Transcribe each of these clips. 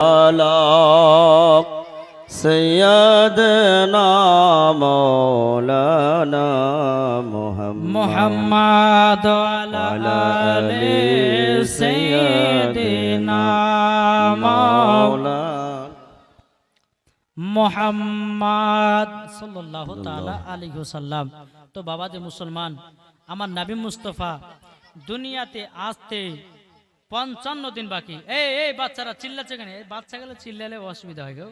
على سيدنا مولانا محمد মোহাম্মদ আলা وعلى আলি آل সাইয়্যিদিনা مولانا মোহাম্মদ সাল্লাল্লাহু তাআলা আলাইহি ওয়াসাল্লাম তো বাবা যে মুসলমান আমার নবী মুস্তাফা দুনিয়াতে আসতে পঞ্চান্ন দিন বাকি। এই এই বাচ্চারা চিল্লাচ্ছে কেন? এই বাচ্চা গেলে চিল্লালে অসুবিধা হয় গো।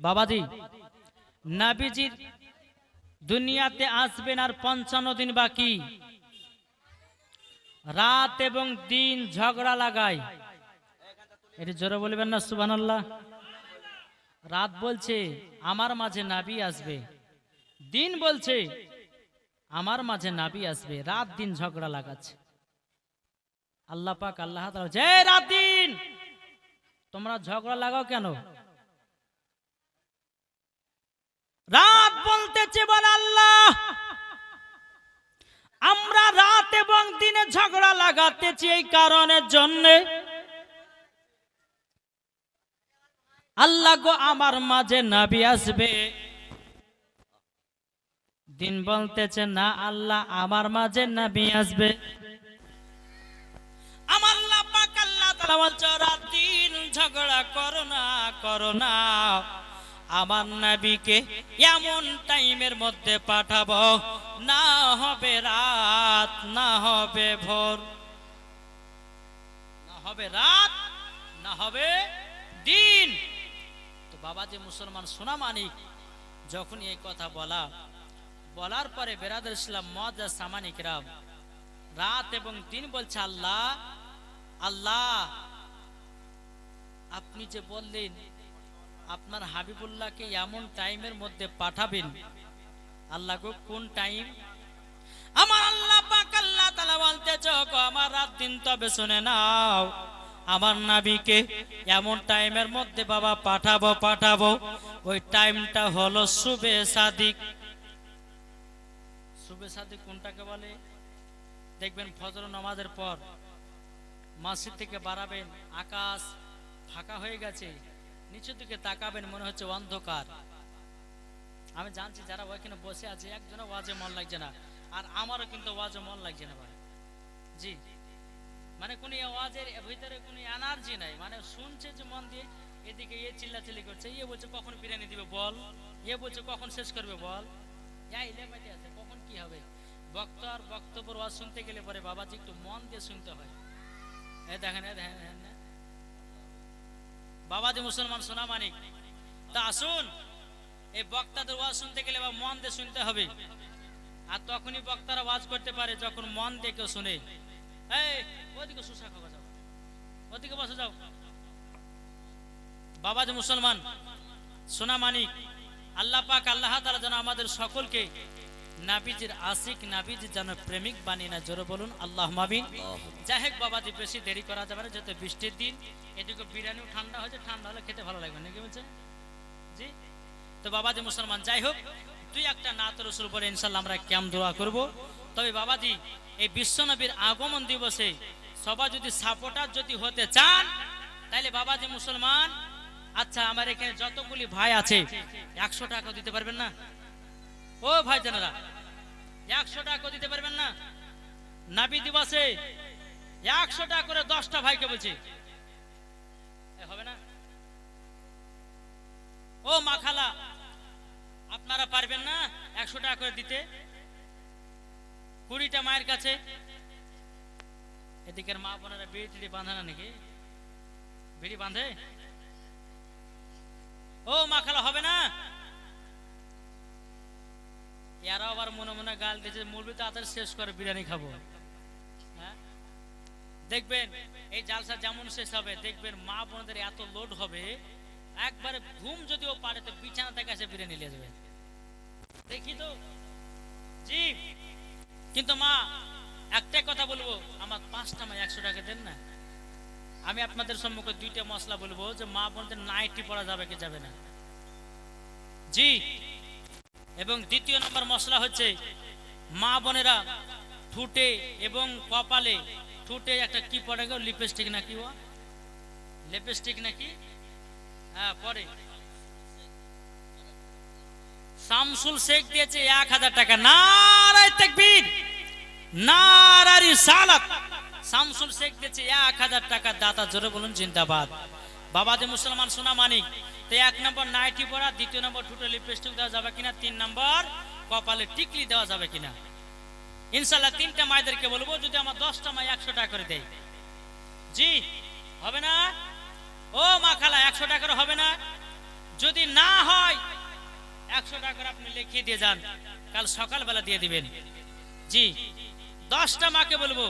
বাবাজি, নাবিজির দুনিয়াতে আসবেন আর পঞ্চান্ন দিন বাকি। রাত এবং দিন ঝগড়া লাগায়। এটি জোরে বলবেন না, সুবহানাল্লাহ? রাত বলছে, আমার মাঝে নাবি আসবে। দিন বলছে, আমার মাঝে নাবি আসবে। রাত দিন ঝগড়া লাগাচ্ছে। আল্লাহ পাক আল্লাহ তাআলা বলছে, "এই রাত দিন! তোমরা ঝগড়া লাগাও কেন? রাত বলতেছে বল আল্লাহ আমরা রাত এবং দিনে ঝগড়া লাগাতেছি এই কারণের জন্য। আল্লাহ গো আমার মাঝে নাবি আসবে। দিন বলতেছে না আল্লাহ আমার মাঝে নাবি আসবে। আমার নবীকে এমন টাইমের মধ্যে পাঠাবো, না হবে রাত, না হবে ভোর। না হবে রাত, না হবে দিন। তো বাবা যে মুসলমান সোনা মানিক যখন এই কথা বলা, বলার পরে বেরাদের ইসলাম মদ সামানিক রাত এবং দিন বলছে, আল্লাহ আল্লাহ, আপনি যে বললেন, আপনার হাবিবুল্লাহকে এমন টাইমের মধ্যে পাঠাবেন। আল্লাহ গো, কোন টাইম? আমার আল্লাহ পাক আল্লাহ তাআলা বলতেছ গো আমার রাত দিন তবে শুনে নাও। আমার নাবিকে এমন টাইমের মধ্যে বাবা পাঠাবো পাঠাবো। ওই টাইমটা হলো সুবে সাদিক। সুবে সাদিক কোনটাকে বলে? দেখবেন ফজর নামাজের পর। মসজিদ থেকে বাড়াবেন, আকাশ ফাঁকা হয়ে গেছে, নিচের দিকে তাকাবেন, মনে হচ্ছে অন্ধকার। আমি জানছি যারা ওইখানে বসে আছে, একজনও ওয়াজে মন লাগছে না, আর আমারও কিন্তু ওয়াজে মন লাগছে না ভাই। জি। মানে কোন আওয়াজের ভিতরে কোনো এনার্জি নাই মানে শুনছে যে মন দিয়ে এদিকে এ চিল্লাচিল্লি করছে ইয়ে বলছে কখন বিরিয়ানি দিবে বল ইয়ে বলছে কখন শেষ করবে বল। আছে, কখন কি হবে? বক্ত আর বক্তব্য ওয়াজ শুনতে গেলে পরে বাবাজি একটু মন দিয়ে শুনতে হয়। দেখেন দেখেন, দেখেন। মুসলমান সোনা মানিক। তা আসুন এই বক্তাদের ওয়াজ শুনতে গেলে বা মন দিয়ে শুনতে হবে। আর তখনই বক্তারা ওয়াজ করতে পারে যখন মন দিয়ে কেউ শুনে। ওদিকে সুশা খাওয়া ওদিকে বসে যাও। বাবা যে মুসলমান সোনা মানিক আল্লাহ পাক আল্লাহ তাআলা যেন আমাদের সকলকে নাবিজির আশিক নাবিজির যেন প্রেমিক বানিয়ে না জোরে বলুন আল্লাহ মাবিন যাই হোক বাবাজি বেশি দেরি করা যাবে না যেহেতু বৃষ্টির দিন এদিকে বিরিয়ানিও ঠান্ডা হয়েছে ঠান্ডা হলে খেতে ভালো লাগবে নাকি বলছে জি? তো বাবাজি মুসলমান যাই হোক দুই একটা নাত রসুল পরে ইনশাল্লাহ আমরা ক্যাম দোয়া করব। তবে বাবাজি এই বিশ্বনবীর আগমন দিবসে সবাই যদি সাপোর্টার যদি হতে চান তাহলে বাবাজি মুসলমান আচ্ছা আমার এখানে যতগুলি ভাই আছে একশো টাকা দিতে পারবেন না? ও ভাই জানারা একশো টাকা দিতে পারবেন না? নাবি দিবসে একশো টাকা করে দশটা ভাইকে বলছি। হবে না? ও মা খালা, আপনারা পারবেন না একশো টাকা করে দিতে? কুড়িটা মায়ের কাছে। এদিকের মা বোনেরা বিড়ি টিড়ি বাঁধে না নাকি? বিড়ি বাঁধে? ও মা খালা, হবে না? এরা আবার মনে মনে গাল দিয়েছে মুরবি তাড়াতাড়ি শেষ করে বিরিয়ানি খাব। হ্যাঁ? দেখবেন, এই জালসা যেমন শেষ হবে, দেখবেন মা বোনদের এত লোড হবে, একবারে ঘুম যদিও পারে তো বিছানা থেকে এসে বিরিয়ানি নিয়ে যাবে। দেখি তো? জি। কিন্তু মা, একটাই কথা বলব, আমার পাঁচটা মা একশো টাকা দেন না। আমি আপনাদের সম্মুখে দুইটা মশলা বলব যে মা বোনদের নাইটি পরা যাবে কি যাবে না। জি। এবং দ্বিতীয় নম্বর মশলা হচ্ছে মা বোনেরা ঠুটে এবং কপালে, ঠুটে একটা কি পড়ে গো? লিপস্টিক না কি ও? লিপস্টিক নাকি? হ্যাঁ পরে শামসুল শেখ দিয়েছে এক হাজার টাকা। নারায় তাকবীর নারারি সালাত শামসুল শেখ দিয়েছে এক হাজার টাকা। দাতা জোরে বলুন, জিন্দাবাদ। বাবাজি মুসলমান সোনা মানিক তো এক নম্বর নাইটি পরা, দ্বিতীয় নম্বর টুটো লিপস্টিক দেওয়া যাবে কিনা, তিন নম্বর কপালে টিকলি দেওয়া যাবে কিনা। ইনশাল্লাহ তিনটা মায়েদেরকে বলব, যদি আমার দশটা মাই একশো টাকা করে দেয়। জি, হবে না? ও মা খালা, একশো টাকার হবে না? যদি না হয়, একশো টাকার আপনি লিখিয়ে দিয়ে যান। কাল সকালবেলা দিয়ে দিবেন। জি, দশটা মাকে বলব।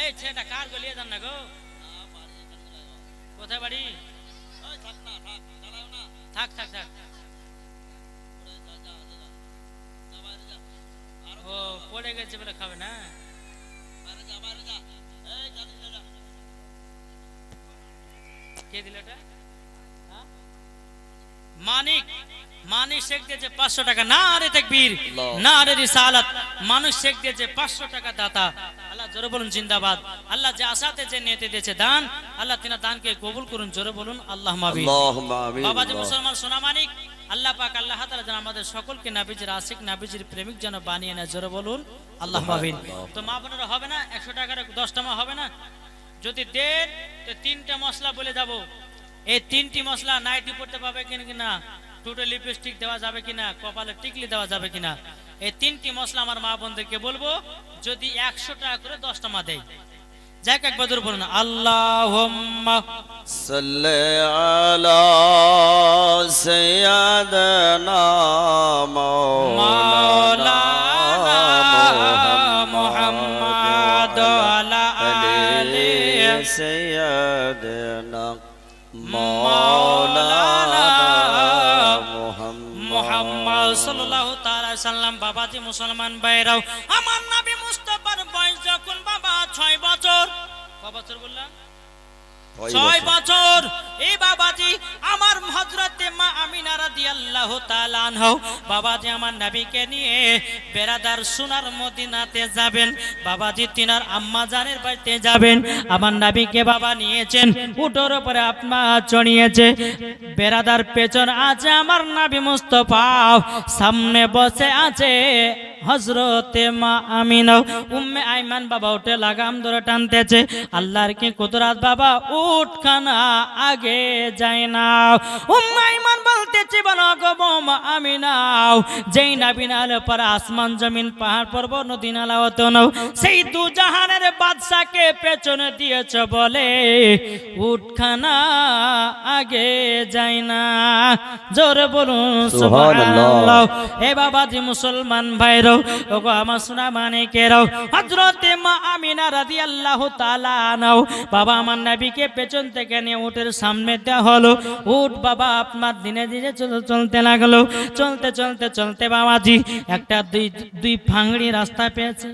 এই ছেলেটা কার গলিয়ে যান না গো? কোথায় বাড়ি? থাক থাক থাক ও পড়ে গেছে বলে খাবে না কে দিল এটা? মানিক মানিক শেখ দিয়েছে পাঁচশো টাকা না রে তাকবীর। না রে রিসালাত মানুষ শেখ দিয়েছে পাঁচশো টাকা দাতা জোরে বলুন জিন্দাবাদ। আল্লাহ যে আশাতে যে নিয়তে দিয়েছে দান আল্লাহ তিনা দানকে কবুল করুন জোরে বলুন আল্লাহ আমিন। বাবাজি মুসলমান সোনা মানিক আল্লাহ পাক আল্লাহ তাআলা যেন আমাদের সকলকে নাবিজির আশিক নাবিজির প্রেমিক যেন বানিয়ে নেয় জোরে বলুন আল্লাহ। মাবিন তো মা বোনেরা হবে না? একশো টাকার দশটা মা হবে না? যদি দেন তো তিনটা মশলা বলে যাব। এই তিনটি মশলা নাইটি পড়তে পাবে কিনা কিনা? টুটো লিপস্টিক দেওয়া যাবে কিনা? কপালে টিকলি দেওয়া যাবে কিনা? এই তিনটি মশলা আমার মা বোনদেরকে বলব যদি একশো টাকা করে দশটা মা দেয়। যাক একবার দূর বলুন আল্লাহ মোহাম্মদ সৈয়াদনা মোহাম্মদ সাল্লাহ তারা সাল্লাম বাবাজি মুসলমান বাইরাও আমার ছয় বছর। ক বছর বললাম? ছয় বছর। এই বাবাজি আমার হজরতে মা আমিনা রাদিয়াল্লাহু তাআলা আনহু। বাবাজি আমার নবীকে নিয়ে বেরাদার সোনার মদিনাতে যাবেন। বাবাজি তিনার আম্মা জানের বাড়িতে যাবেন। আমার নবীকে বাবা নিয়েছেন উটোর উপরে আপনা চড়িয়েছে। বেরাদার পেছন আছে আমার নবী মুস্তফা। সামনে বসে আছে হজরতে মা আমিনা উম্মে আইমান বাবা উঠে লাগাম ধরে টানতেছে। আল্লাহর কি কুদরাত বাবা? উঠখানা আগে যায় না উম্মে আইমান বলতেছে বলো গো মা আমিনাও যেই নাবিনাল পর আসমান জমিন পাহাড় পর্বত নদী নালা হতো নাও। সেই দু জাহানের বাদশাকে পেছনে দিয়েছে বলে উঠখানা আগে যায় না। জোরে বলুন সুবহানাল্লাহ। এ বাবাজি মুসলমান ভাইরাও আপনার দিনে দিনে চলতে লাগল। চলতে চলতে চলতে বাবাজি, একটা দুই দুই ফাংড়ি রাস্তা পেয়েছে।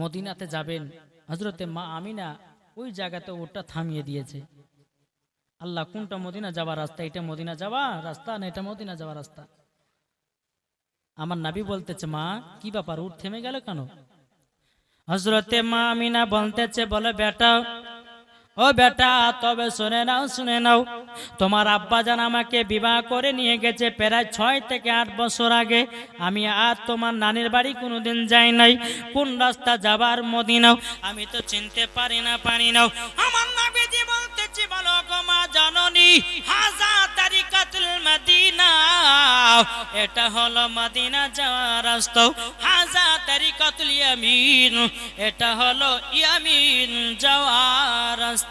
মদিনাতে যাবেন হজরতে মা আমিনা ওই জায়গাতে ওটা থামিয়ে দিয়েছে। আল্লাহ, কোনটা মদিনা যাওয়ার রাস্তা, এটা মদিনা যাওয়া রাস্তা না এটা মদিনা যাওয়ার রাস্তা? আমার নাবি বলতেছে, মা, কি ব্যাপার? উঠ থেমে গেল কেন? হজরতে মা আমিনা বলতেছে, বলে বেটা ও বেটা, তবে শুনে নাও শুনে নাও। তোমার আব্বা জান আমাকে বিবাহ করে নিয়ে গেছে প্রায় ছয় থেকে আট বছর আগে। আমি আর তোমার নানির বাড়ি কোনোদিন যাই নাই। কোন রাস্তা যাবার মদিনাও আমি তো চিনতে পারি না, পারি নাও। আমার নাবিজি বলতেছি, বলো গো মা জননী, হাজা তারিকাতুল মদিনা। এটা হলো মদিনা যাওয়ার রাস্তা। হাজা তারিকাতুল ইয়ামিন। এটা হলো ইয়ামিন যাওয়ার রাস্তা।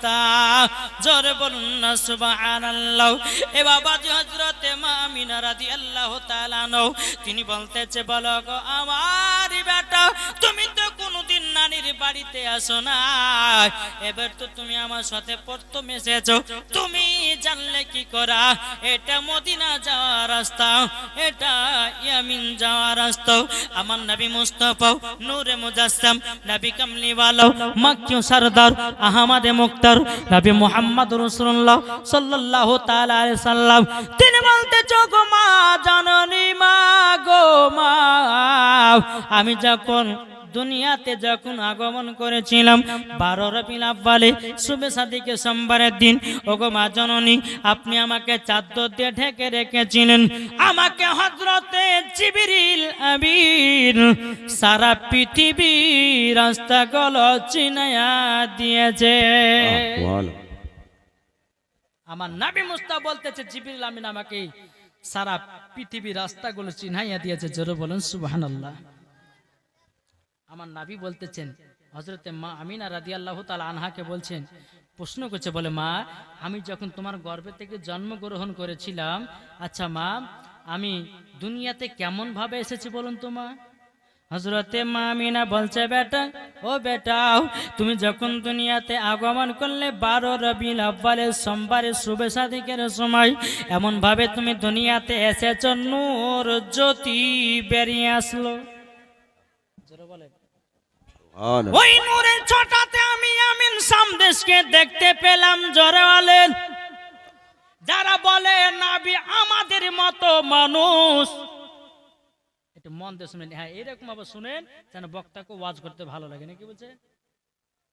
জোরে বলুন না, সুবহানাল্লাহ। এ বাবা জি হযরতে মা আমিনা রাদিয়াল্লাহু তাআলা নও তিনি বলতেছে, বলো গো আমার বেটা, তুমি তো বাড়িতে আসো এবার তো তুমি আমার সাথে প্রথম এসেছ। তুমি জানলে কি করা? এটা মদিনা যাওয়ার রাস্তা, এটা ইয়ামিন যাওয়ার রাস্তা। আমার নবী মুস্তাফা, নূরে মুজাসসাম, নবী কামলিওয়ালা, মক্কি সরদার, আহমদে মুক্তার, নবী মুহাম্মদ রাসূলুল্লাহ সাল্লাল্লাহু তাআলা আলাইহি সাল্লাম। তিনি বলতে গো মা, জননী মা গো মা। আমি যখন দুনিয়াতে যখন আগমন করেছিলাম বারো রবিল আব্বালে শুভে সাদিকে সোমবারের দিন ওগো মা জননী আপনি আমাকে চাদর দিয়ে ঢেকে রেখেছিলেন। আমাকে হজরতে জিবিরিল আবির সারা পৃথিবী রাস্তাগুলো চিনায়া দিয়েছে। আমার নাবি মুস্তা বলতেছে জিবিরিল আমিন আমাকে সারা পৃথিবীর রাস্তাগুলো চিনাইয়া দিয়েছে। জোরে বলেন সুবাহান আল্লাহ আমার নাবি বলতেছেন হজরতে মা আমিনা রাদি আল্লাহ তাল আনহাকে বলছেন, প্রশ্ন করছে, বলে, মা, আমি যখন তোমার গর্ভে থেকে জন্মগ্রহণ করেছিলাম আচ্ছা মা, আমি দুনিয়াতে কেমন ভাবে এসেছি বলুন তো মা? হজরতে মামিনা বলছে, বেটা, ও বেটাও তুমি যখন দুনিয়াতে আগমন করলে বারো রবি আব্বালের সোমবারের শুভে সাদিকের সময় এমনভাবে তুমি দুনিয়াতে এসেছ, নূর জ্যোতি বেরিয়ে আসলো। ওই নূরের ছোটাতে আমি আমিন সামদেশকে দেখতে পেলাম, জোরে যারা বলে, নাবি আমাদের মতো মানুষ। একটু মন দিয়ে শুনেন। হ্যাঁ এরকম আবার শুনেন, যেন বক্তাকে ওয়াজ করতে ভালো লাগে। নাকি বলছে?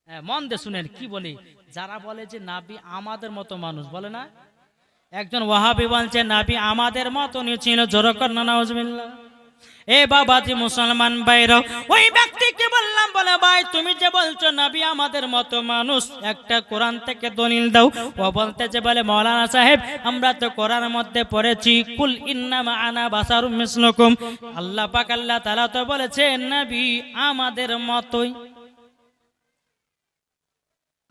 হ্যাঁ মন দিয়ে শুনেন, কি বলি? যারা বলে যে, নাবি আমাদের মতো মানুষ, বলে না? একজন ওয়াহাবি বলছে, নাবি আমাদের মতনই ছিল। জোরকর নাউজবিল্লাহ। এ বাবাজি মুসলমান বাইরাও ওই ব্যক্তিকে বললাম, বলে, ভাই, তুমি যে বলছো নাবি আমাদের মতো মানুষ, একটা কোরআন থেকে দলিল দাও। ও বলতে যে, বলে, মৌলানা সাহেব, আমরা তো কোরআন মধ্যে পড়েছি, কুল ইন্নামা আনা বাসারুম মিসলকুম। আল্লাহ পাক, আল্লাহ তাআলা তো বলেছে নবী আমাদের মতোই।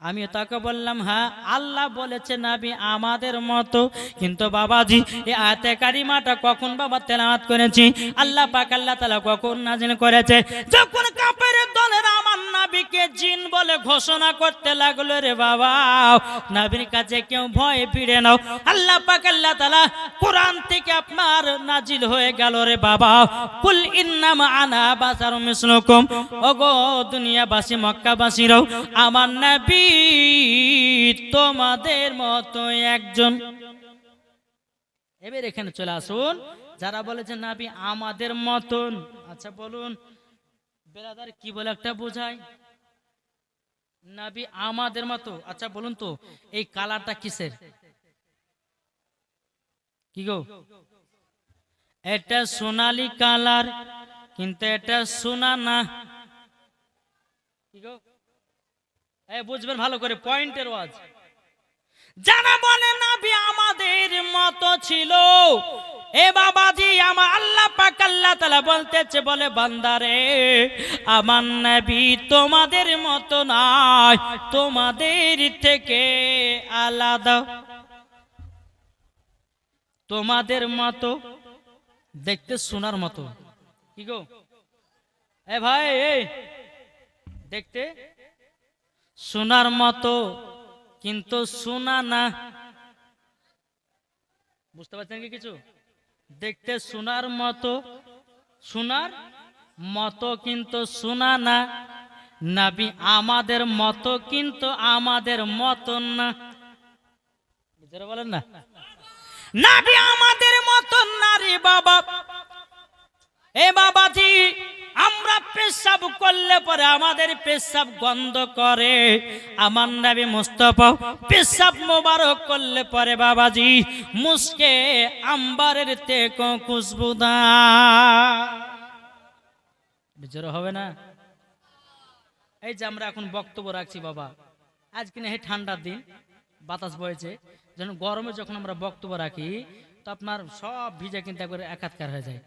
আমি তাকে বললাম হ্যাঁ আল্লাহ বলেছেন আমি আমাদের মতো। কিন্তু বাবাজি এই আয়াতে কারিমাটা কখন বাবা তেলাওয়াত করেছি? আল্লাহ পাক আল্লাহ তালা কখন নাজিল করেছে? যখন কাপের দলের আমার নাবিকে জিন বলে ঘোষণা করতে লাগল রে বাবা। নাবির কাছে কেউ ভয় ফিরে নাও। আল্লাহ পাক, আল্লাহ তাআলা কোরআন থেকে আপনার নাজিল হয়ে গেল রে বাবা। কুল ইন্নামা আনা বাসারুম মিসলুকুম। ওগো দুনিয়াবাসী, মক্কাবাসীরাও, আমার নবী তোমাদের মতো একজন। এবার এখানে চলে আসুন। যারা বলেছে, নাবি আমাদের মতন আচ্ছা বলুন। বেরাদার কি বলে একটা বোঝায়? নাবি আমাদের মতো। আচ্ছা বলুন তো, এই কালারটা কিসের? কি গো? এটা সোনালি কালার, কিন্তু এটা সোনা না বুঝবেন ভালো করে, পয়েন্টের ওয়াজ। জানা বলে নাবি আমাদের মতো ছিল এ বাবাজি, আমার আল্লাহ পাক আল্লাহ তাআলা বলতেছে, বলে বান্দারে, আমার নবী তোমাদের মতো নয়, তোমাদের থেকে আলাদা। তোমাদের মতো দেখতে সোনার মতো। কি গো? এ ভাই এই দেখতে সোনার মতো, কিন্তু সোনা না। বুঝতে পারছেন কি কিছু? দেখতে সোনার মতো। সোনার মতো কিন্তু সোনা না। নাবি আমাদের মতো কিন্তু আমাদের মতন না। বলেন না। নাবি আমাদের মতন নারী বাবা। এ বাবাজি আমরা পেশাব করলে পরে আমাদের পেশাব গন্ধ করে। আমার নাবি মুস্তফা, পেশাব মোবারক করলে পরে বাবাজি, মুসকে আম্বারের তেকো খুশবুদা। বিচর হবে না? এই যে আমরা এখন বক্তব্য রাখছি বাবা আজকে না হে ঠান্ডার দিন, বাতাস বয়েছে যখন গরমে যখন আমরা বক্তব্য রাখি, তো আপনার সব ভিজে কিন্তু একবারে একাৎকার হয়ে যায়।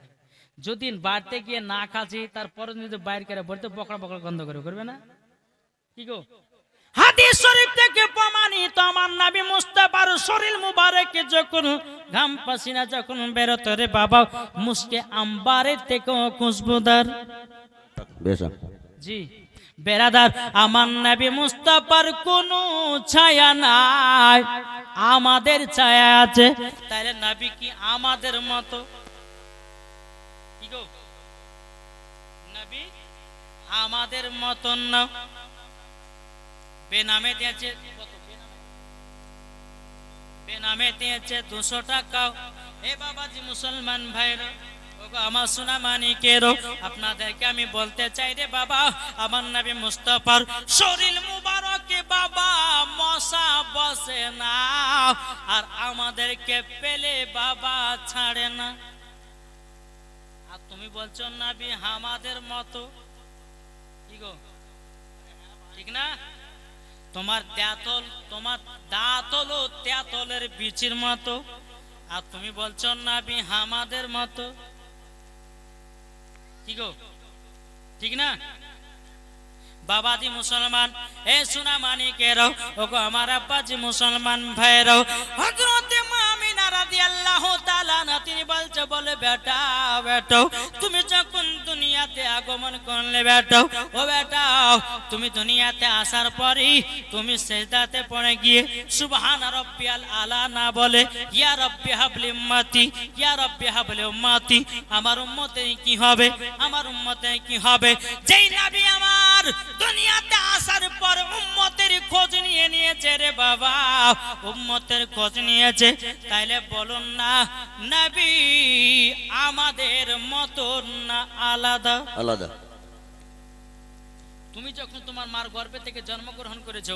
যদি বাড়তে গিয়ে না খাচ্ছি তারপরে যদি বাইরে করে বলতে বকরা বকরা গন্ধ করে করবে না? কি গো? হাদিস শরীফ থেকে প্রমাণিত আমার নবী মুস্তাফার শরীর মুবারকে যখন ঘাম পাসিনা যখন বেরোতো রে বাবা মুসকে আম্বারের থেকেও খুশবুদার। জি। বেরাদার আমার নবী মুস্তাফার কোনো ছায়া নাই। আমাদের ছায়া আছে তাহলে নবী কি আমাদের মতো কি গো নবী আমাদের মতন না। বেনামে দিয়েছে বেনামে? দিয়েছে দুশো টাকা। এ বাবাজি মুসলমান ভাইরা আমার সোনা আপনাদেরকে আমি বলতে চাই রে বাবা, আমার নবী মুস্তফার শরীর মুবারকে বাবা, মশা বসে না। আর আমাদেরকে পেলে বাবা ছাড়ে না। আর তুমি বলছো, নাবি, আমাদের মতো ঠিক না? তোমার তেতল তোমার দাঁতল ও তেতলের বিচির মতো। আর তুমি বলছো, নাবি হামাদের মতো। কি গো? ঠিক না? বাবাজি মুসলমান, এ সোনা মানিকেরাও ওগো আমার আব্বাজি মুসলমান ভাইরাও হযরতে মামিনা রাদিয়াল্লাহু তাআলা না তিনি বলছে, বলে, বেটা বেটাও তুমি যখন দুনিয়াতে আগমন করলে বেটাও ও বেটাও তুমি দুনিয়াতে আসার পরেই তুমি সেজদাতে পড়ে গিয়ে সুবহান রাব্বিয়াল আলা না বলে, ইয়া রাব্বি হাবলি উম্মতি, ইয়া রাব্বি হাবলি উম্মতি, আমার উম্মতে কি হবে? আমার উম্মতে কি হবে? যেই নবী আমার দুনিয়াতে আসার পর উম্মতের খোঁজ নিয়ে নিয়েছে রে বাবা। উম্মতের খোঁজ নিয়েছে তাইলে বলুন না নবী আমাদের মতো না আলাদা? আলাদা। তুমি যখন তোমার মার গর্ভে থেকে জন্মগ্রহণ করেছ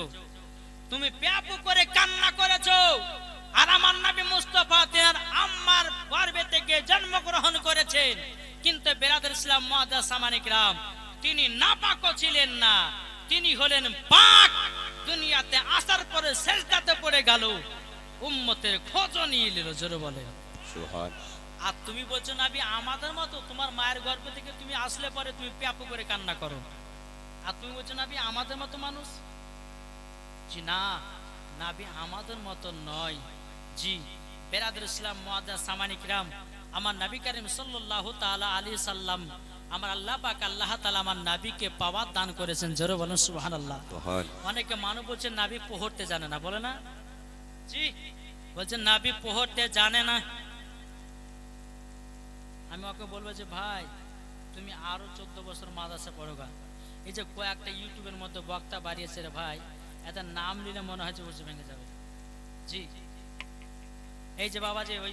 তুমি ব্যাপক করে কান্না করেছ আর আমার নবী মুস্তফা তেনার আম্মার গর্ভে থেকে জন্মগ্রহণ করেছেন। কিন্তু বেরাদের ইসলাম মহাদা সামানিক রাম তিনি নাপাকও ছিলেন না। তিনি হলেন পাক। দুনিয়াতে আসার পরে সেজদাতে পড়ে গেল। উম্মতের খোঁজ নিয়ে নিল জোরে বলে। আর তুমি বলছো নাবি আমাদের মতো তোমার মায়ের গর্ভ থেকে তুমি আসলে পরে তুমি প্যাপু করে কান্না করো। আর তুমি বলছো নাবি আমাদের মতো মানুষ? জি না। নাবি আমাদের মতো নয়। জি বেরাদুল ইসলাম মুআদ্দাস সামানিক রাম। আমার নবী করিম সাল্লাল্লাহু তাআলা আলাইহি সাল্লাম আমার আল্লাহ পাক আল্লাহ তাআলা আমার নবীকে পাওয়ার দান করেছেন। জোরে বলুন সুবহানাল্লাহ। সুহান অনেকে মানুষ বলছে নাবি পোহরতে জানে না। বলে না? জি। বলছে নাবি পোহরতে জানে না। আমি ওকে বলব যে ভাই তুমি আরও চোদ্দ বছর মাদ্রাসা পড়ো গা এই যে কয়েকটা ইউটিউবের মধ্যে বক্তা বাড়িয়েছে রে ভাই এত নাম নিলে মনে হয় যে উঁচু ভেঙে যাবে। জি। এই যে বাবা যে ওই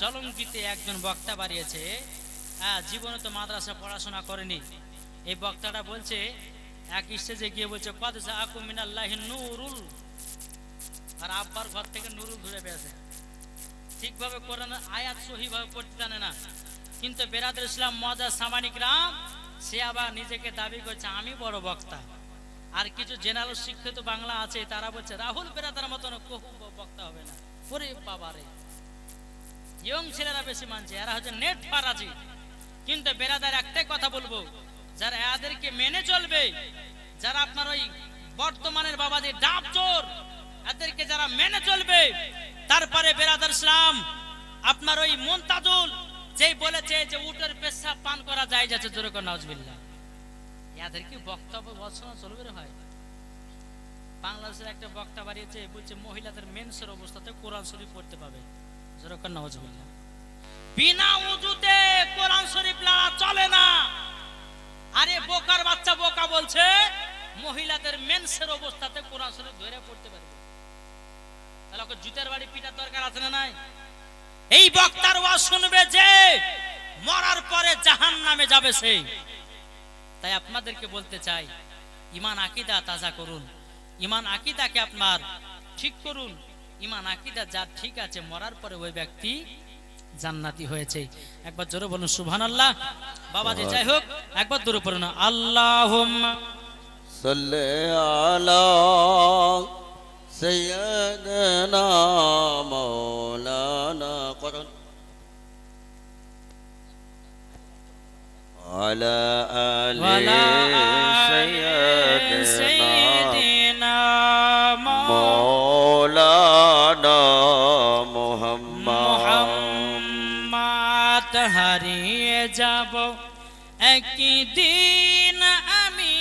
জলঙ্গিতে একজন বক্তা বাড়িয়েছে হ্যাঁ জীবনে তো মাদ্রাসা পড়াশোনা করেনি। এই বক্তাটা বলছে, এক স্টেজে গিয়ে বলছে মিনাল্লাহি আর আব্বার ঘর থেকে নুরুল ধরে পেয়েছে ঠিকভাবে কোরআন, আয়াত সহিভাবে পড়তে জানে না। কিন্তু বেরাদুল ইসলাম মজা সামানিক রাম সে আবার নিজেকে দাবি করছে, আমি বড় বক্তা। আর কিছু জেনারেল শিক্ষিত বাংলা আছে, তারা বলছে, রাহুল বেরাদার মতন কহু বক্তা হবে না। ওরে বাবারে। ইয়ং ছেলেরা বেশি মানছে, এরা হচ্ছে নেট ফারাজি। কিন্তু বেরাদার একটাই কথা বলব, যারা এদেরকে মেনে চলবে, যারা আপনার ওই বর্তমানের বাবাজি ডাব চোর, এদেরকে যারা মেনে চলবে, তারপরে বেরাদার ইসলাম, আপনার ওই মন্তাজুল, যেই বলেছে যে উটের পেশাব পান করা যায় যাচ্ছে, জোরে করে, নাউজবিল্লাহ। এদের কি বক্তব্য বর্ষনা চলবে রে ভাই বাংলাদেশের একটা বক্তা বাড়িয়েছে, বলছে, মহিলাদের মেন্সের অবস্থাতে কোরআন শরীফ পড়তে পাবে। জোরে করে বিনা উজুতে কোরআন শরীফ লাড়া চলে না। আরে বোকার বাচ্চা বোকা বলছে, মহিলাদের মেন্সের অবস্থাতে কোরআন শরীফ ধরে পড়তে পারবে। তাহলে ওকে জুতের বাড়ি পিটার দরকার আছে না নাই? এই বক্তার ওয়াজ শুনবে যে, মরার পরে জাহান নামে যাবে সে। তাই আপনাদেরকে বলতে চাই ইমান আকিদা তাজা করুন। ইমান আকিদাকে আপনার ঠিক করুন। ইমান আকিদা যার ঠিক আছে, মরার পরে ওই ব্যক্তি জান্নাতি হয়েছে একবার জোরে বলুন সুবহানাল্লাহ বাবাজি যাই হোক একবার জোরে পড়ুন আল্লাহুম্মা صل على سيدنا مولانا قرن على آل وعلى آل سيدنا سيدنا যাব। একদিন আমি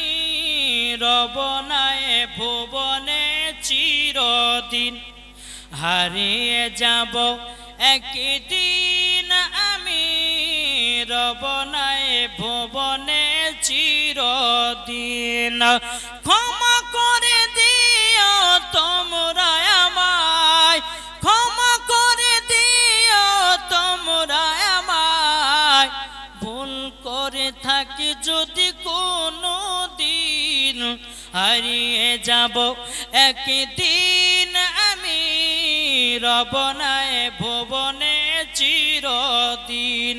রব রবনায় ভুবনে চিরদিন হারিয়ে যাব। একদিন আমি রব রবনায় ভুবনে চিরদিন ক্ষমা করে দিও তোমরা যদি কোনো দিন হারিয়ে যাব একদিন আমি রবনায় ভুবনে চিরদিন।